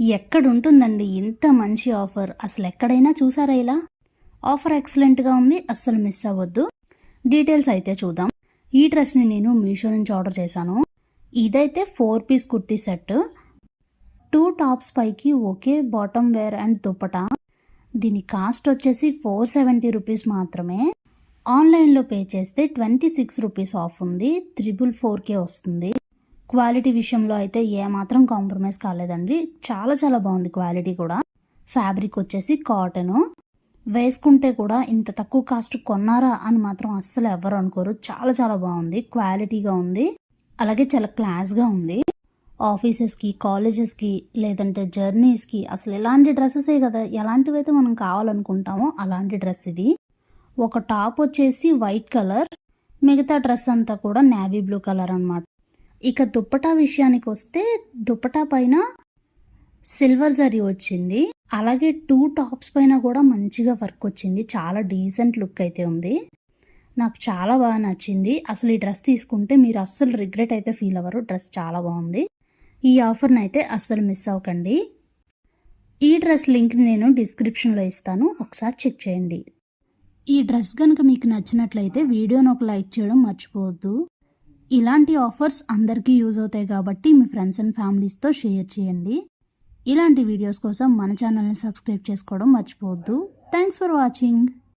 ఎక్కడ ఉంటుందండి ఇంత మంచి ఆఫర్? అసలు ఎక్కడైనా చూసారా ఇలా? ఆఫర్ ఎక్సలెంట్గా ఉంది అస్సలు మిస్ అవ్వద్దు. డీటెయిల్స్ అయితే చూద్దాం. ఈ డ్రెస్ని నేను మీషో నుంచి ఆర్డర్ చేశాను. ఇదైతే four piece kurti set. Two tops పైకి ఒకే బాటమ్ వేర్ అండ్ దుప్పటా. దీని కాస్ట్ వచ్చేసి ఫోర్ సెవెంటీ రూపీస్ మాత్రమే. ఆన్లైన్లో పే చేస్తే ట్వంటీ సిక్స్ రూపీస్ ఆఫ్ ఉంది. త్రిబుల్ ఫోర్కే వస్తుంది. క్వాలిటీ విషయంలో అయితే ఏమాత్రం కాంప్రమైజ్ కాలేదండి. చాలా చాలా బాగుంది క్వాలిటీ కూడా. ఫ్యాబ్రిక్ వచ్చేసి కాటను. వేసుకుంటే కూడా ఇంత తక్కువ కాస్ట్ కొన్నారా అని మాత్రం అస్సలు ఎవరు అనుకోరు. చాలా చాలా బాగుంది. క్వాలిటీగా ఉంది. అలాగే చాలా క్లాస్గా ఉంది. ఆఫీసెస్కి కాలేజెస్కి లేదంటే జర్నీస్కి అసలు ఎలాంటి డ్రెస్సెసే కదా. ఎలాంటివి అయితే మనం కావాలనుకుంటామో అలాంటి డ్రెస్ ఇది. ఒక టాప్ వచ్చేసి వైట్ కలర్. మిగతా డ్రెస్ అంతా కూడా నేవీ బ్లూ కలర్ అన్నమాట. ఇక దుప్పటా విషయానికి వస్తే దుప్పటా పైన సిల్వర్ జరీ వచ్చింది. అలాగే టూ టాప్స్ పైన కూడా మంచిగా వర్క్ వచ్చింది. చాలా డీసెంట్ లుక్ అయితే ఉంది. నాకు చాలా బాగా నచ్చింది. అసలు ఈ డ్రెస్ తీసుకుంటే మీరు అస్సలు రిగ్రెట్ అయితే ఫీల్ అవ్వరు. డ్రెస్ చాలా బాగుంది. ఈ ఆఫర్ని అయితే అస్సలు మిస్ అవ్వకండి. ఈ డ్రెస్ లింక్ని నేను డిస్క్రిప్షన్లో ఇస్తాను. ఒకసారి చెక్ చేయండి. ఈ డ్రెస్ కనుక మీకు నచ్చినట్లయితే వీడియోని ఒక లైక్ చేయడం మర్చిపోవద్దు. ఇలాంటి ఆఫర్స్ అందరికీ యూజ్ అవుతాయి కాబట్టి మీ ఫ్రెండ్స్ అండ్ ఫ్యామిలీస్తో షేర్ చేయండి. ఇలాంటి వీడియోస్ కోసం మన ఛానల్ని సబ్స్క్రైబ్ చేసుకోవడం మర్చిపోవద్దు. Thanks for watching.